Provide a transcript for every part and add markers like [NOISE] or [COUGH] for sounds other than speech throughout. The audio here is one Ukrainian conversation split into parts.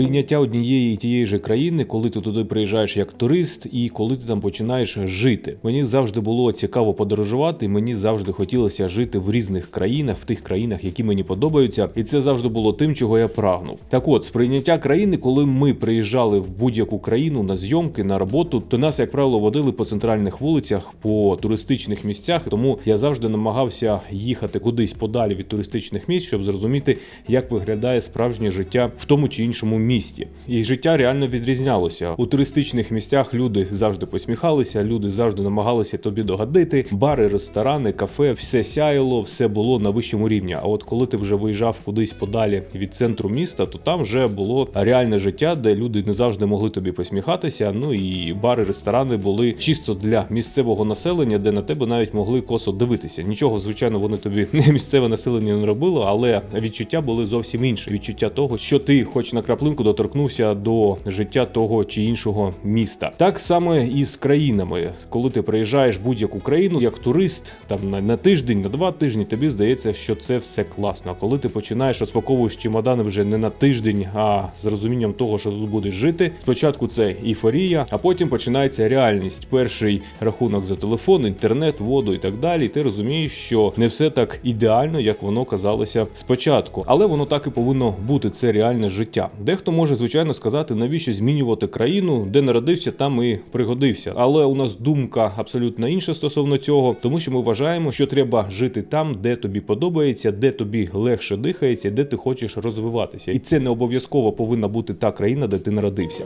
сприйняття однієї і тієї ж країни, коли ти туди приїжджаєш як турист, і коли ти там починаєш жити. Мені завжди було цікаво подорожувати. Мені завжди хотілося жити в різних країнах, в тих країнах, які мені подобаються, і це завжди було тим, чого я прагнув. Так от, сприйняття країни, коли ми приїжджали в будь-яку країну на зйомки, на роботу, то нас, як правило, водили по центральних вулицях, по туристичних місцях. Тому я завжди намагався їхати кудись подалі від туристичних місць, щоб зрозуміти, як виглядає справжнє життя в тому чи іншому місті. І життя реально відрізнялося. У туристичних місцях люди завжди посміхалися, люди завжди намагалися тобі догадити. Бари, ресторани, кафе, все сяяло, все було на вищому рівні. А от коли ти вже виїжджав кудись подалі від центру міста, то там вже було реальне життя, де люди не завжди могли тобі посміхатися. Ну і бари, ресторани були чисто для місцевого населення, де на тебе навіть могли косо дивитися. Нічого, звичайно, вони тобі [LAUGHS] місцеве населення не робило, але відчуття були зовсім інші. Відчуття того, що ти, хоч на краплинку, доторкнувся до життя того чи іншого міста. Так само і з країнами, коли ти приїжджаєш в будь-яку країну як турист, там на, на тиждень, на два тижні, тобі здається, що це все класно. А коли ти починаєш розпаковуєш чемодани вже не на тиждень, а з розумінням того, що тут будеш жити. Спочатку це ейфорія, а потім починається реальність. Перший рахунок за телефон, інтернет, воду і так далі. Ти розумієш, що не все так ідеально, як воно казалося спочатку, але воно так і повинно бути. Це реальне життя. Дехто може звичайно сказати, навіщо змінювати країну, де народився, там і пригодився. Але у нас думка абсолютно інша стосовно цього, тому що ми вважаємо, що треба жити там, де тобі подобається, де тобі легше дихається, де ти хочеш розвиватися, і це не обов'язково повинна бути та країна, де ти народився.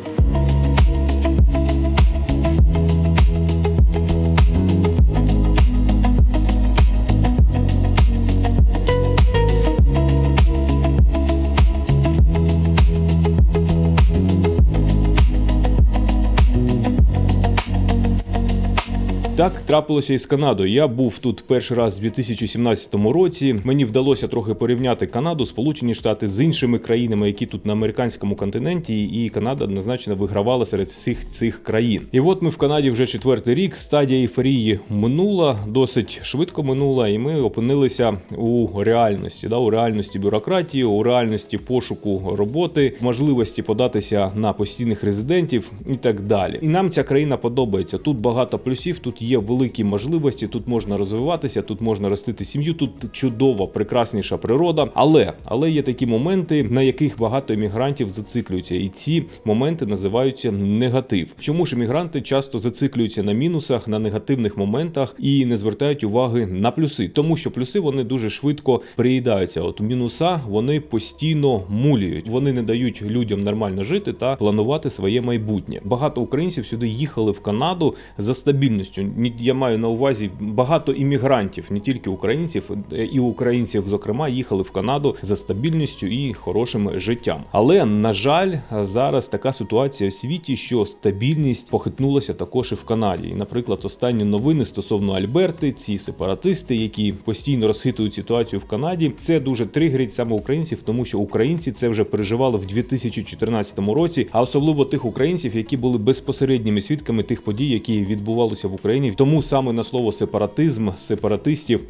Так трапилося і з Канадою. Я був тут перший раз у 2017 році. Мені вдалося трохи порівняти Канаду, Сполучені Штати з іншими країнами, які тут на американському континенті, і Канада однозначно вигравала серед всіх цих країн. І от ми в Канаді вже четвертий рік. Стадія ейфорії минула, досить швидко минула, і ми опинилися у реальності. Да, у реальності бюрократії, у реальності пошуку роботи, можливості податися на постійних резидентів і так далі. І нам ця країна подобається. Тут багато плюсів, тут є великі можливості, тут можна розвиватися, тут можна ростити сім'ю, тут чудова, прекрасніша природа. Але але є такі моменти, на яких багато емігрантів зациклюються, і ці моменти називаються негатив. Чому ж емігранти часто зациклюються на мінусах, на негативних моментах і не звертають уваги на плюси, тому що плюси вони дуже швидко приїдаються. От мінуса вони постійно мулюють, вони не дають людям нормально жити та планувати своє майбутнє. Багато українців сюди їхали в Канаду за стабільністю. Я маю на увазі багато іммігрантів, не тільки українців, і українців, зокрема, їхали в Канаду за стабільністю і хорошим життям. Але на жаль, зараз така ситуація в світі, що стабільність похитнулася також і в Канаді. І, наприклад, останні новини стосовно Альберти, ці сепаратисти, які постійно розхитують ситуацію в Канаді, це дуже тригерить саме українців, тому що українці це вже переживали в 2014 році, а особливо тих українців, які були безпосередніми свідками тих подій, які відбувалися в Україні. Тому саме на слово сепаратизм, сепаратистів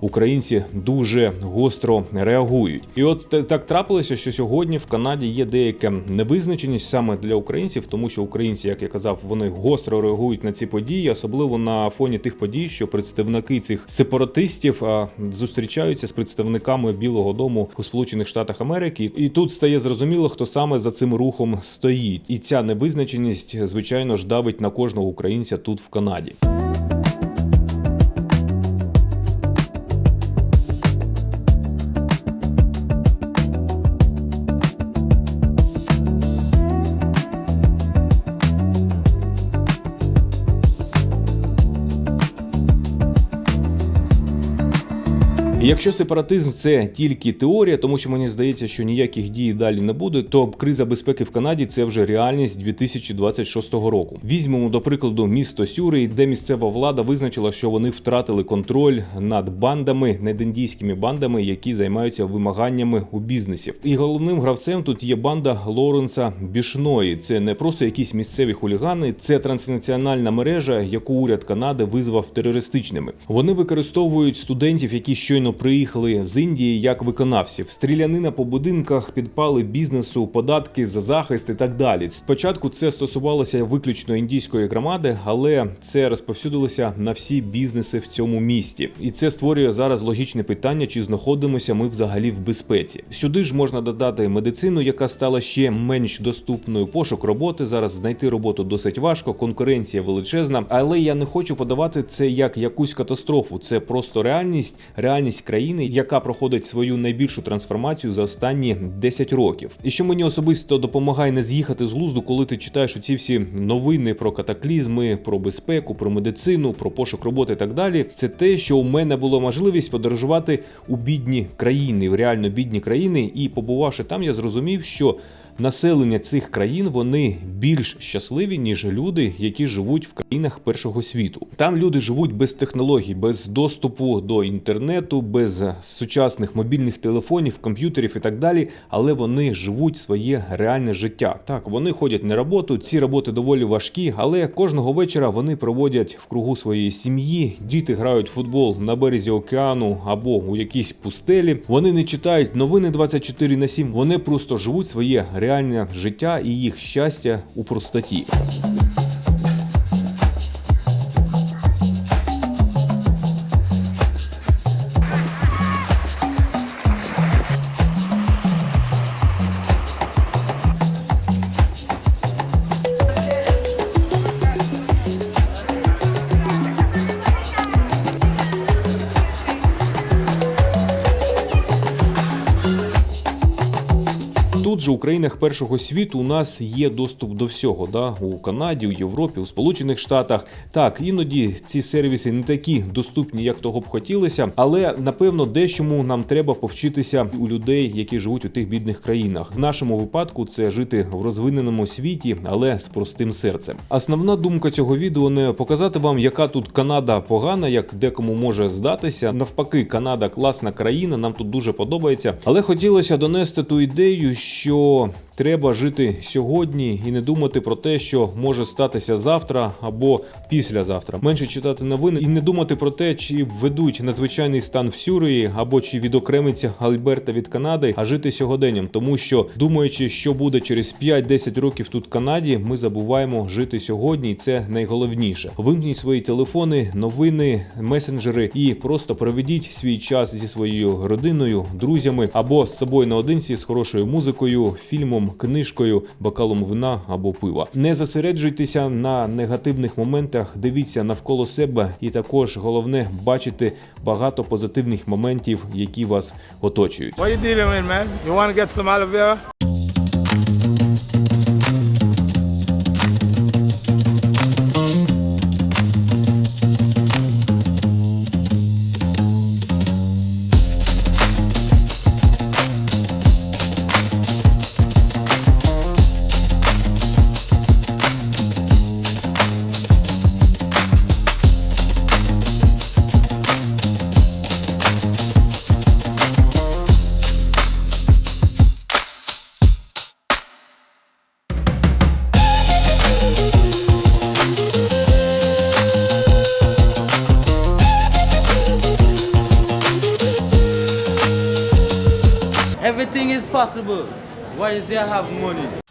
українці дуже гостро реагують. І от так трапилося, що сьогодні в Канаді є деяка невизначеність саме для українців, тому що українці, як я казав, вони гостро реагують на ці події, особливо на фоні тих подій, що представники цих сепаратистів зустрічаються з представниками Білого Дому у Сполучених Штатах Америки. І тут стає зрозуміло, хто саме за цим рухом стоїть. І ця невизначеність, звичайно ж, давить на кожного українця тут в Канаді. Якщо сепаратизм це тільки теорія, тому що мені здається, що ніяких дій далі не буде, то криза безпеки в Канаді це вже реальність 2026 року. Візьмемо до прикладу місто Сюрей, де місцева влада визначила, що вони втратили контроль над бандами, недендійськими бандами, які займаються вимаганнями у бізнесів. І головним гравцем тут є банда Лоренса Бішної. Це не просто якісь місцеві хулігани, це транснаціональна мережа, яку уряд Канади визвав терористичними. Вони використовують студентів, які щойно приїхали з Індії як виконавців. Стрілянина по будинках, підпали бізнесу, податки за захист і так далі. Спочатку це стосувалося виключно індійської громади, але це розповсюдилося на всі бізнеси в цьому місті. І це створює зараз логічне питання, чи знаходимося ми взагалі в безпеці. Сюди ж можна додати медицину, яка стала ще менш доступною. Пошук роботи зараз знайти роботу досить важко, конкуренція величезна. Але я не хочу подавати це як якусь катастрофу. Це просто реальність, реальність країни, яка проходить свою найбільшу трансформацію за останні 10 років. І що мені особисто допомагає не з'їхати з глузду, коли ти читаєш оці всі новини про катаклізми, про безпеку, про медицину, про пошук роботи і так далі. Це те, що у мене була можливість подорожувати у бідні країни, в реально бідні країни, і побувавши там, я зрозумів, що населення цих країн вони більш щасливі, ніж люди, які живуть в країнах першого світу. Там люди живуть без технологій, без доступу до інтернету, без сучасних мобільних телефонів, комп'ютерів і так далі. Але вони живуть своє реальне життя. Так, вони ходять на роботу. Ці роботи доволі важкі, але кожного вечора вони проводять в кругу своєї сім'ї. Діти грають в футбол на березі океану або у якійсь пустелі. Вони не читають новини 24 на 7, Вони просто живуть своє життя і їх щастя у простоті. У країнах першого світу у нас є доступ до всього. Да? У Канаді, у Європі, у Сполучених Штатах. Так, іноді ці сервіси не такі доступні, як того б хотілося, але напевно дещому нам треба повчитися у людей, які живуть у тих бідних країнах. В нашому випадку це жити в розвиненому світі, але з простим серцем. Основна думка цього відео не показати вам, яка тут Канада погана, як декому може здатися. Навпаки, Канада класна країна, нам тут дуже подобається. Але хотілося донести ту ідею, що треба жити сьогодні і не думати про те, що може статися завтра або післязавтра. Менше читати новини і не думати про те, чи введуть надзвичайний стан в Сюрії або чи відокремиться Альберта від Канади, а жити сьогоденням, тому що думаючи, що буде через 5-10 років тут в Канаді, ми забуваємо жити сьогодні, і це найголовніше. Вимкніть свої телефони, новини, месенджери і просто проведіть свій час зі своєю родиною, друзями або з собою наодинці з хорошою музикою, фільмом, книжкою, бокалом вина або пива. Не зосереджуйтеся на негативних моментах, дивіться навколо себе, і також головне бачити багато позитивних моментів, які вас оточують. What you dealing with, man? You want to get some aloe vera? Is possible. Why is there have money?